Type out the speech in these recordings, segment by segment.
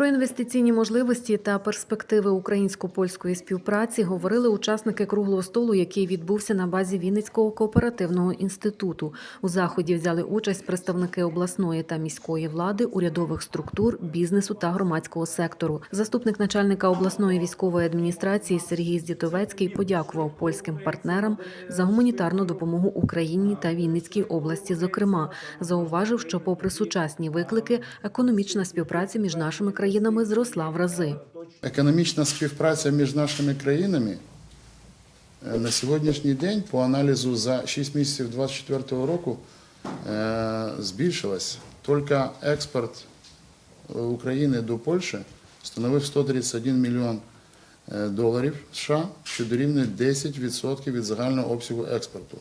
Про інвестиційні можливості та перспективи українсько-польської співпраці говорили учасники круглого столу, який відбувся на базі Вінницького кооперативного інституту. У заході взяли участь представники обласної та міської влади, урядових структур, бізнесу та громадського сектору. Заступник начальника обласної військової адміністрації Сергій Здітовецький подякував польським партнерам за гуманітарну допомогу Україні та Вінницькій області. Зокрема, зауважив, що, попри сучасні виклики, економічна співпраця між нашими країнами зросла в рази. Економічна співпраця між нашими країнами е, на сьогоднішній день по аналізу за 6 місяців 2024 року е, збільшилась. Тільки експорт е, України до Польщі становив 131 мільйон доларів США, що дорівнює 10% від загального обсягу експорту,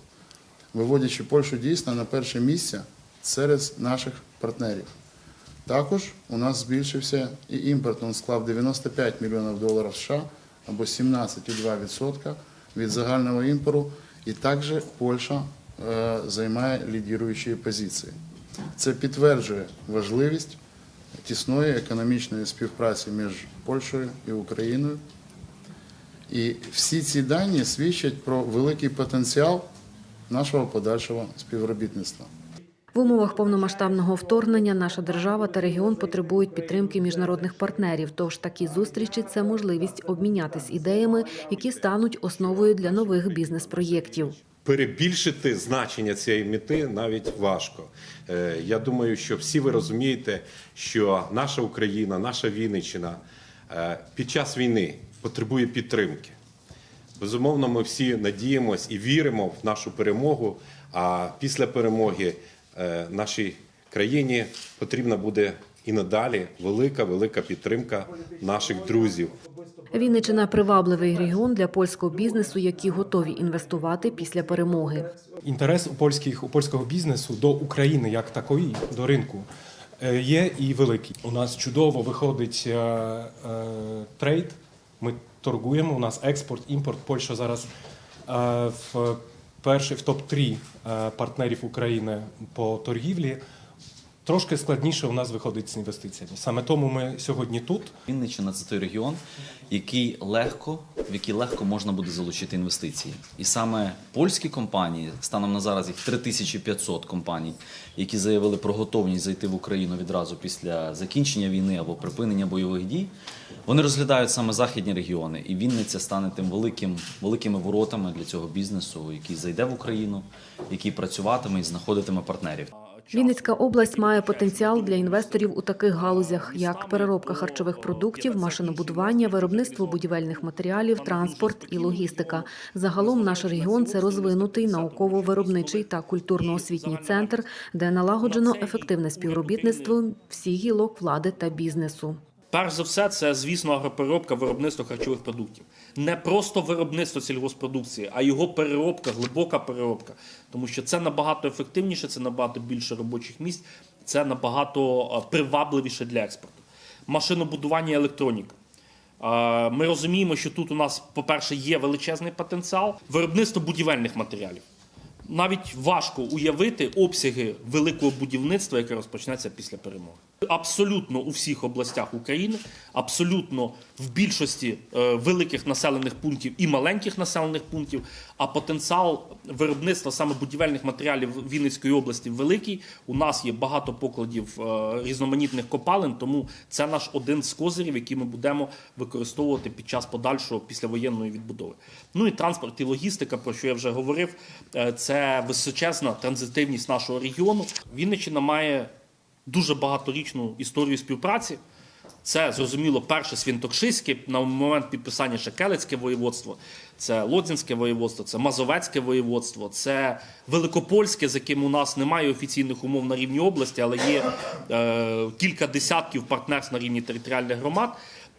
виводячи Польщу дійсно на перше місце серед наших партнерів. Також у нас збільшився і імпорт, він склав 95 мільйонів доларів США або 17,2% від загального імпорту. І також Польща е, займає лідіруючі позиції. Це підтверджує важливість тісної економічної співпраці між Польщею і Україною. І всі ці дані свідчать про великий потенціал нашого подальшого співробітництва. В умовах повномасштабного вторгнення наша держава та регіон потребують підтримки міжнародних партнерів. Тож такі зустрічі це можливість обмінятись ідеями, які стануть основою для нових бізнес-проєктів. Перебільшити значення цієї мети навіть важко. Е, Я думаю, що всі ви розумієте, що наша Україна, наша Вінниччина е, під час війни потребує підтримки. Безумовно, ми всі надіємось і віримо в нашу перемогу. А після перемоги нашій країні потрібна буде і надалі велика, велика підтримка наших друзів. Вінничина привабливий регіон для польського бізнесу, які готові інвестувати після перемоги. Інтерес у польських у польського бізнесу до України як такої, до ринку е, є і великий. У нас чудово виходить е, е, трейд. Ми торгуємо. У нас експорт, імпорт. Польща зараз е, в перший в топ 3 партнерів України по торгівлі. Трошки складніше у нас виходить з інвестиціями. Саме тому ми сьогодні тут. Вінниччина це той регіон, який легко, в який легко можна буде залучити інвестиції. І саме польські компанії, станом на зараз їх 3500 компаній, які заявили про готовність зайти в Україну відразу після закінчення війни або припинення бойових дій, вони розглядають саме західні регіони. І Вінниця стане тим великим, великими воротами для цього бізнесу, який зайде в Україну, який працюватиме і знаходитиме партнерів. Вінницька область має потенціал для інвесторів у таких галузях, як переробка харчових продуктів, машинобудування, виробництво будівельних матеріалів, транспорт і логістика. Загалом наш регіон це розвинутий науково-виробничий та культурно-освітній центр, де налагоджено ефективне співробітництво всіх гілок влади та бізнесу. Перш за все, це, звісно, агропереробка виробництво харчових продуктів. Не просто виробництво сільгоспродукції, а його переробка, глибока переробка. Тому що це набагато ефективніше, це набагато більше робочих місць, це набагато е, привабливіше для експорту. Машинобудування і електроніка. Е, Ми розуміємо, що тут у нас, по-перше, є величезний потенціал виробництво будівельних матеріалів. Навіть важко уявити обсяги великого будівництва, яке розпочнеться після перемоги. Абсолютно у всіх областях України, абсолютно в більшості е, великих населених пунктів і маленьких населених пунктів. А потенціал виробництва саме будівельних матеріалів Вінницької області великий. У нас є багато покладів е, різноманітних копалин, тому це наш один з козирів, який ми будемо використовувати під час подальшого післявоєнної відбудови. Ну і транспорт і логістика, про що я вже говорив, е, це височезна транзитивність нашого регіону. Вінниччина має дуже багаторічну історію співпраці. Це зрозуміло перше Свінтокшиське, на момент підписання ще Келецьке воєводство, це Лодзінське воєводство, це Мазовецьке воєводство, це Великопольське, з яким у нас немає офіційних умов на рівні області, але є е, кілька десятків партнерств на рівні територіальних громад.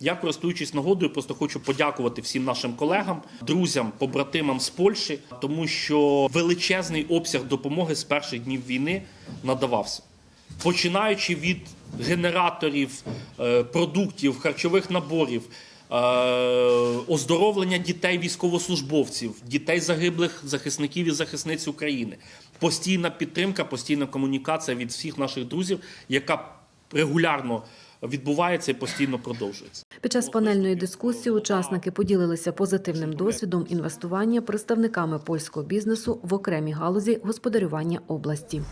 Я, користуючись нагодою, просто хочу подякувати всім нашим колегам, друзям, побратимам з Польщі, тому що величезний обсяг допомоги з перших днів війни надавався починаючи від генераторів, е, продуктів, харчових наборів, е, оздоровлення дітей військовослужбовців, дітей загиблих захисників і захисниць України, постійна підтримка, постійна комунікація від всіх наших друзів, яка регулярно відбувається і постійно продовжується. Під час панельної дискусії учасники поділилися позитивним досвідом інвестування представниками польського бізнесу в окремі галузі господарювання області.